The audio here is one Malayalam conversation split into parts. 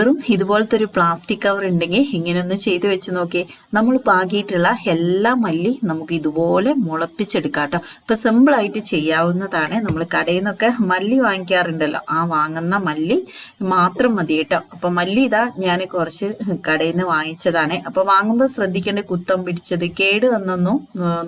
വെറും ഇതുപോലത്തെ ഒരു പ്ലാസ്റ്റിക് കവർ ഉണ്ടെങ്കിൽ ഇങ്ങനെ ഒന്ന് ചെയ്തു വെച്ച് നോക്കി നമ്മൾ പാകിയിട്ടുള്ള എല്ലാ മല്ലി നമുക്ക് ഇതുപോലെ മുളപ്പിച്ചെടുക്കാം കേട്ടോ ഇപ്പൊ സിമ്പിൾ ആയിട്ട് ചെയ്യാവുന്നതാണ്. നമ്മൾ കടയിൽ നിന്നൊക്കെ മല്ലി വാങ്ങിക്കാറുണ്ടല്ലോ. ആ വാങ്ങുന്ന മല്ലി മാത്രം മതി കേട്ടോ അപ്പൊ മല്ലി ഇതാ ഞാൻ കുറച്ച് കടയിൽ നിന്ന് വാങ്ങിച്ചതാണ്. അപ്പൊ വാങ്ങുമ്പോൾ ശ്രദ്ധിക്കേണ്ട കുത്തം പിടിച്ചത് കേട് വന്നൊന്നും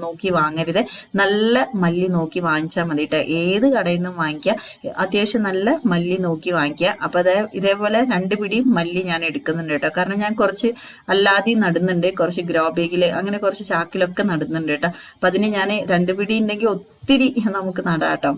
നോക്കി വാങ്ങരുത്. നല്ല മല്ലി നോക്കി വാങ്ങിച്ചാൽ മതി കേട്ടോ ഏത് കടയിൽ നിന്നും വാങ്ങിക്കുക അത്യാവശ്യം നല്ല മല്ലി നോക്കി വാങ്ങിക്കുക അപ്പൊ അത് ഇതേപോലെ രണ്ട് പിടി മല്ലി ഞാൻ എടുക്കുന്നുണ്ട് കേട്ടോ. കാരണം ഞാൻ കുറച്ച് അല്ലാതെ നടുന്നുണ്ട്. കുറച്ച് ഗ്രോ ബേഗിൽ അങ്ങനെ കുറച്ച് ചാക്കിലൊക്കെ നടുന്നുണ്ട് കേട്ടോ. അപ്പൊ അതിന് ഞാൻ രണ്ട് പിടി ഉണ്ടെങ്കിൽ ഒത്തിരി നമുക്ക് നടാട്ടോ.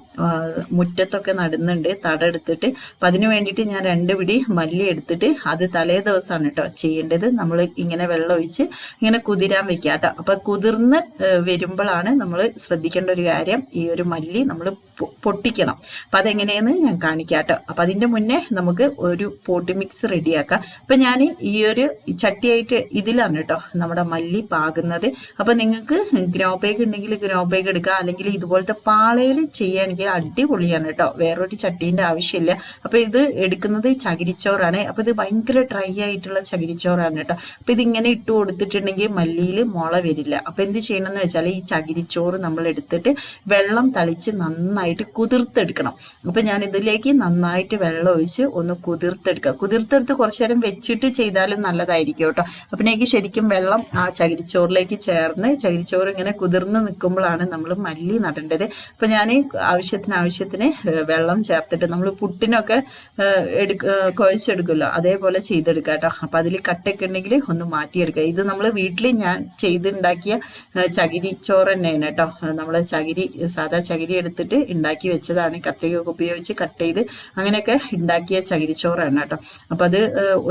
മുറ്റത്തൊക്കെ നടുന്നുണ്ട്. തട എടുത്തിട്ട് അപ്പം അതിന് വേണ്ടിയിട്ട് ഞാൻ രണ്ട് പിടി മല്ലി എടുത്തിട്ട് അത് തലേ ദിവസമാണ് കേട്ടോ ചെയ്യേണ്ടത്. നമ്മൾ ഇങ്ങനെ വെള്ളം ഒഴിച്ച് ഇങ്ങനെ കുതിരാൻ വെക്കുക കേട്ടോ അപ്പം കുതിർന്ന് വരുമ്പോഴാണ് നമ്മൾ ശ്രദ്ധിക്കേണ്ട ഒരു കാര്യം. ഈ ഒരു മല്ലി നമ്മൾ പൊട്ടിക്കണം. അപ്പം അതെങ്ങനെയെന്ന് ഞാൻ കാണിക്കാം കേട്ടോ അപ്പം അതിന്റെ മുന്നേ നമുക്ക് ഒരു പോട്ടി മിക്സ് റെഡിയാക്കാം. അപ്പം ഞാൻ ഈ ഒരു ചട്ടിയായിട്ട് ഇതിലാണ് കേട്ടോ നമ്മുടെ മല്ലി പാകുന്നത്. അപ്പം നിങ്ങൾക്ക് ഗ്രോ ബാഗ് ഉണ്ടെങ്കിൽ ഗ്രോ ബാഗ് എടുക്കുക അല്ലെങ്കിൽ ഇതുപോലത്തെ പാളയിൽ ചെയ്യുകയാണെങ്കിൽ അടിപൊളിയാണ് കേട്ടോ. വേറൊരു ചട്ടീന്റെ ആവശ്യമില്ല. അപ്പോൾ ഇത് എടുക്കുന്നത് ചകിരിച്ചോറാണ്. അപ്പോൾ ഇത് ഭയങ്കര ഡ്രൈ ആയിട്ടുള്ള ചകിരിച്ചോറാണ് കേട്ടോ. അപ്പോൾ ഇതിങ്ങനെ ഇട്ട് കൊടുത്തിട്ടുണ്ടെങ്കിൽ മല്ലിയിൽ മുള വരില്ല. അപ്പോൾ എന്ത് ചെയ്യണമെന്ന് വെച്ചാൽ ഈ ചകിരിച്ചോറ് നമ്മൾ എടുത്തിട്ട് വെള്ളം തളിച്ച് നന്നായിട്ട് കുതിർത്തെടുക്കണം. അപ്പോൾ ഞാൻ ഇതിലേക്ക് നന്നായിട്ട് വെള്ളം ഒഴിച്ച് ഒന്ന് കുതിർത്തെടുക്കുക. കുതിർത്തെടുത്ത് കുറച്ചു നേരം വെച്ചിട്ട് ചെയ്താലും നല്ലതായിരിക്കും കേട്ടോ. അപ്പനേക്ക് ശരിക്കും വെള്ളം ആ ചകിരിച്ചോറിലേക്ക് ചേർന്ന് ചകിരിച്ചോറ് ഇങ്ങനെ കുതിർന്ന് നിൽക്കുമ്പോഴാണ് നമ്മൾ മല്ലി നടേണ്ടത്. അപ്പൊ ഞാൻ ആവശ്യത്തിന് ആവശ്യത്തിന് വെള്ളം ചേർത്തിട്ട് നമ്മൾ പുട്ടിനൊക്കെ എടുക്ക കുഴച്ചെടുക്കുമല്ലോ. അതേപോലെ ചെയ്തെടുക്കുക കേട്ടോ. അപ്പൊ അതിൽ കട്ടൊക്കെ ഉണ്ടെങ്കിൽ ഒന്ന് മാറ്റിയെടുക്കുക. ഇത് നമ്മൾ വീട്ടിൽ ഞാൻ ചെയ്തുണ്ടാക്കിയ ചകിരി ചോറ് തന്നെയാണ് കേട്ടോ. നമ്മൾ ചകിരി സാധാ ചകിരി എടുത്തിട്ട് ഉണ്ടാക്കി വെച്ചതാണ്. കത്രികയൊക്കെ ഉപയോഗിച്ച് കട്ട് ചെയ്ത് അങ്ങനെയൊക്കെ ഉണ്ടാക്കിയ ചകിരിച്ചോറാണ് കേട്ടോ. അപ്പൊ അത്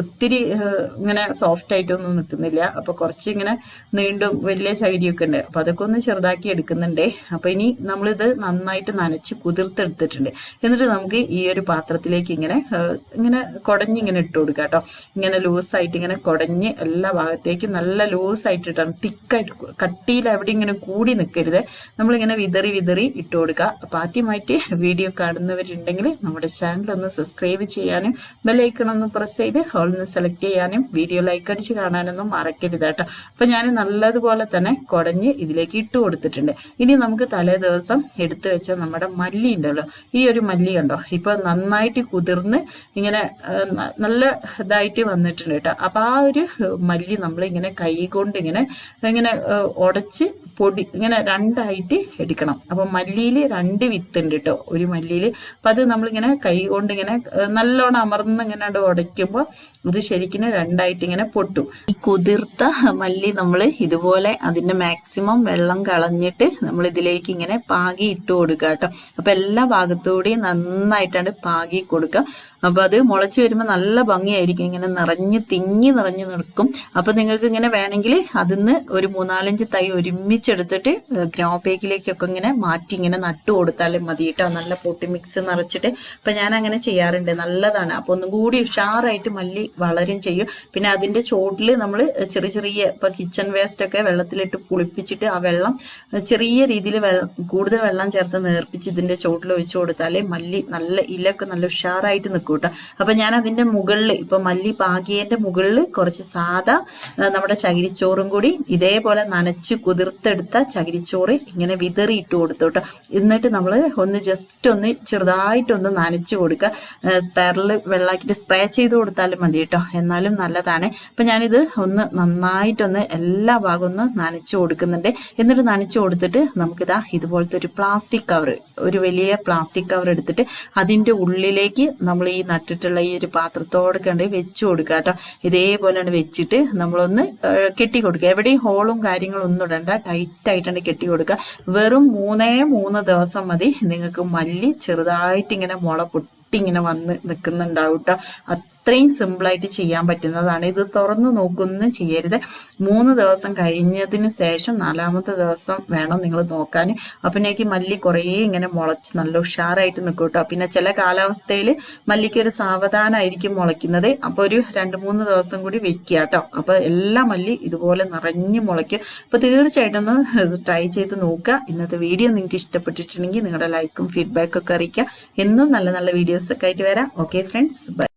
ഒത്തിരി ഇങ്ങനെ സോഫ്റ്റ് ആയിട്ടൊന്നും നിൽക്കുന്നില്ല. അപ്പൊ കുറച്ച് ഇങ്ങനെ നീണ്ടും വലിയ ചകിരിയൊക്കെ ഉണ്ട്. അപ്പൊ അതൊക്കെ ഒന്ന് ചെറുതാക്കി എടുക്കുന്നുണ്ട്. അപ്പൊ ഇനി നമ്മളിത് നന്നായിട്ട് നനച്ച് കുതിർത്തെടുത്തിട്ടുണ്ട്. എന്നിട്ട് നമുക്ക് ഈ ഒരു പാത്രത്തിലേക്ക് ഇങ്ങനെ ഇങ്ങനെ കുടഞ്ഞിങ്ങനെ ഇട്ട് കൊടുക്കുക കേട്ടോ. ഇങ്ങനെ ലൂസായിട്ട് ഇങ്ങനെ കുടഞ്ഞ് എല്ലാ ഭാഗത്തേക്കും നല്ല ലൂസായിട്ട് ഇട്ടാണ്. തിക്കായിട്ട് കട്ടിയിൽ എവിടെ ഇങ്ങനെ കൂടി നിൽക്കരുത് നമ്മളിങ്ങനെ വിതറി വിതറി ഇട്ട് കൊടുക്കുക. അപ്പം ആദ്യമായിട്ട് വീഡിയോ കാണുന്നവരുണ്ടെങ്കിൽ നമ്മുടെ ചാനൽ ഒന്ന് സബ്സ്ക്രൈബ് ചെയ്യാനും ബെല്ലൈക്കൺ ഒന്ന് പ്രസ് ചെയ്ത് ഹോളിന്ന് സെലക്ട് ചെയ്യാനും വീഡിയോ ലൈക്ക് അടിച്ച് കാണാനൊന്നും മറക്കരുത് കേട്ടോ. അപ്പം ഞാൻ നല്ലതുപോലെ തന്നെ കുടഞ്ഞ് ഇതിലേക്ക് ഇട്ട് കൊടുത്തിട്ടുണ്ട്. ഇനി നമുക്ക് തലേ ദിവസം എടുത്തു വെച്ച നമ്മുടെ മല്ലി ഉണ്ടല്ലോ. ഈ ഒരു മല്ലി ഉണ്ടോ ഇപ്പൊ നന്നായിട്ട് കുതിർന്ന് ഇങ്ങനെ നല്ല ഇതായിട്ട് വന്നിട്ടുണ്ട് കേട്ടോ. അപ്പൊ ആ ഒരു മല്ലി നമ്മൾ ഇങ്ങനെ കൈ കൊണ്ട് ഇങ്ങനെ ഇങ്ങനെ ഉടച്ച് പൊടി ഇങ്ങനെ രണ്ടായിട്ട് എടുക്കണം. അപ്പൊ മല്ലിയിൽ രണ്ട് വിത്ത് ഉണ്ട് കേട്ടോ. ഒരു മല്ലിയിൽ അപ്പൊ അത് നമ്മളിങ്ങനെ കൈ കൊണ്ട് ഇങ്ങനെ നല്ലോണം അമർന്ന് ഇങ്ങനെ ഉടയ്ക്കുമ്പോൾ ഇത് ശരിക്കും രണ്ടായിട്ട് ഇങ്ങനെ പൊട്ടും. ഈ കുതിർത്ത മല്ലി നമ്മൾ ഇതുപോലെ അതിന്റെ മാക്സിമം വെള്ളം കളഞ്ഞിട്ട് നമ്മൾ ഇതിലേക്ക് ഇങ്ങനെ പാകി ഇട്ട് കൊടുക്കുക കേട്ടോ. അപ്പൊ എല്ലാ ഭാഗത്തുകൂടിയും നന്നായിട്ടാണ് പാകി കൊടുക്കുക. അപ്പൊ അത് മുളച്ച് വരുമ്പോൾ നല്ല ഭംഗിയായിരിക്കും. ഇങ്ങനെ നിറഞ്ഞ് തിങ്ങി നിറഞ്ഞ് നിൽക്കും. അപ്പൊ നിങ്ങൾക്ക് ഇങ്ങനെ വേണമെങ്കിൽ അതിന്ന് ഒരു മൂന്നാലഞ്ച് തൈ ഒരുമിച്ചെടുത്തിട്ട് ഗ്രോ പേക്കിലേക്കൊക്കെ ഇങ്ങനെ മാറ്റി ഇങ്ങനെ നട്ടു കൊടുത്താലും മതി കേട്ടോ. നല്ല പൊട്ടി മിക്സ് നിറച്ചിട്ട്. അപ്പൊ ഞാൻ അങ്ങനെ ചെയ്യാറുണ്ട്. നല്ലതാണ്. അപ്പൊ ഒന്നും കൂടി ഉഷാറായിട്ട് മല്ലി വളരും ചെയ്യും. പിന്നെ അതിന്റെ ചോട്ടിൽ നമ്മൾ ചെറിയ ചെറിയ ഇപ്പൊ കിച്ചൺ വേസ്റ്റ് ഒക്കെ വെള്ളത്തിലിട്ട് പുളിപ്പിച്ചിട്ട് ആ വെള്ളം ചെറിയ രീതിയിൽ കൂടുതൽ വെള്ളം ചേർത്ത് നേർപ്പിച്ച് ഇതിന്റെ ചോട്ടിൽ ഒഴിച്ചു കൊടുത്താലേ മല്ലി നല്ല ഇലൊക്കെ നല്ല ഉഷാറായിട്ട് നിൽക്കും കേട്ടോ അപ്പൊ ഞാൻ അതിന്റെ മുകളിൽ ഇപ്പൊ മല്ലി പാകിയതിന്റെ മുകളിൽ കുറച്ച് സാധാ നമ്മുടെ ചകിരിച്ചോറും കൂടി ഇതേപോലെ നനച്ച് കുതിർത്തെടുത്ത ചകിരിച്ചോറ് ഇങ്ങനെ വിതറി ഇട്ട് കൊടുത്തു കേട്ടോ എന്നിട്ട് നമ്മൾ ഒന്ന് ജസ്റ്റ് ഒന്ന് ചെറുതായിട്ടൊന്ന് നനച്ചു കൊടുക്കുക. സ്പെറിൽ വെള്ളാക്കിയിട്ട് സ്പ്രേ ചെയ്ത് കൊടുത്താലും മതി കേട്ടോ എന്നാലും നല്ലതാണ്. അപ്പൊ ഞാനിത് ഒന്ന് നന്നായിട്ടൊന്ന് എല്ലാ ഭാഗവും ഒന്ന് നനച്ചു കൊടുക്കുന്നുണ്ട്. എന്നിട്ട് നനച്ചു കൊടുത്തിട്ട് നമുക്കിതാ ഇതുപോലത്തെ ഒരു പ്ലാസ്റ്റിക് കവർ ഒരു വലിയ പ്ലാസ്റ്റിക് കവർ എടുത്തിട്ട് അതിന്റെ ഉള്ളിലേക്ക് നമ്മൾ ഈ നട്ടിട്ടുള്ള ഈ ഒരു പാത്രത്തോടെ കണ്ട് വെച്ചു കൊടുക്കുക കേട്ടോ. ഇതേപോലെയാണ് വെച്ചിട്ട് നമ്മളൊന്ന് കെട്ടി കൊടുക്കുക. എവിടെയും ഹോളും കാര്യങ്ങളും ഒന്നും ഇടണ്ട. ടൈറ്റ് ആയിട്ടാണ് കെട്ടി കൊടുക്കുക. വെറും മൂന്നേ മൂന്ന് ദിവസം മതി. നിങ്ങൾക്ക് മല്ലി ചെറുതായിട്ട് ഇങ്ങനെ മുള പൊട്ടിങ്ങനെ വന്ന് നിൽക്കുന്നുണ്ടാവും കേട്ടോ. അത്രയും സിമ്പിളായിട്ട് ചെയ്യാൻ പറ്റുന്നതാണ്. ഇത് തുറന്നു നോക്കൊന്നും ചെയ്യരുത്. മൂന്ന് ദിവസം കഴിഞ്ഞതിന് ശേഷം നാലാമത്തെ ദിവസം വേണം നിങ്ങൾ നോക്കാൻ. അപ്പനേക്ക് മല്ലി കുറേ ഇങ്ങനെ മുളച്ച് നല്ല ഉഷാറായിട്ട് നിൽക്കും കേട്ടോ. പിന്നെ ചില കാലാവസ്ഥയിൽ മല്ലിക്ക് ഒരു സാവധാനമായിരിക്കും മുളയ്ക്കുന്നത്. അപ്പോൾ ഒരു രണ്ട് മൂന്ന് ദിവസം കൂടി വെക്കുക കേട്ടോ. അപ്പോൾ എല്ലാ മല്ലി ഇതുപോലെ നിറഞ്ഞു മുളയ്ക്കും. അപ്പോൾ തീർച്ചയായിട്ടും ഒന്ന് ട്രൈ ചെയ്ത് നോക്കുക. ഇന്നത്തെ വീഡിയോ നിങ്ങൾക്ക് ഇഷ്ടപ്പെട്ടിട്ടുണ്ടെങ്കിൽ നിങ്ങളുടെ ലൈക്കും ഫീഡ്ബാക്കും ഒക്കെ അറിയിക്കുക. എന്നും നല്ല നല്ല വീഡിയോസ് ഒക്കെ ആയിട്ട് വരാം. Okay friends. ബൈ.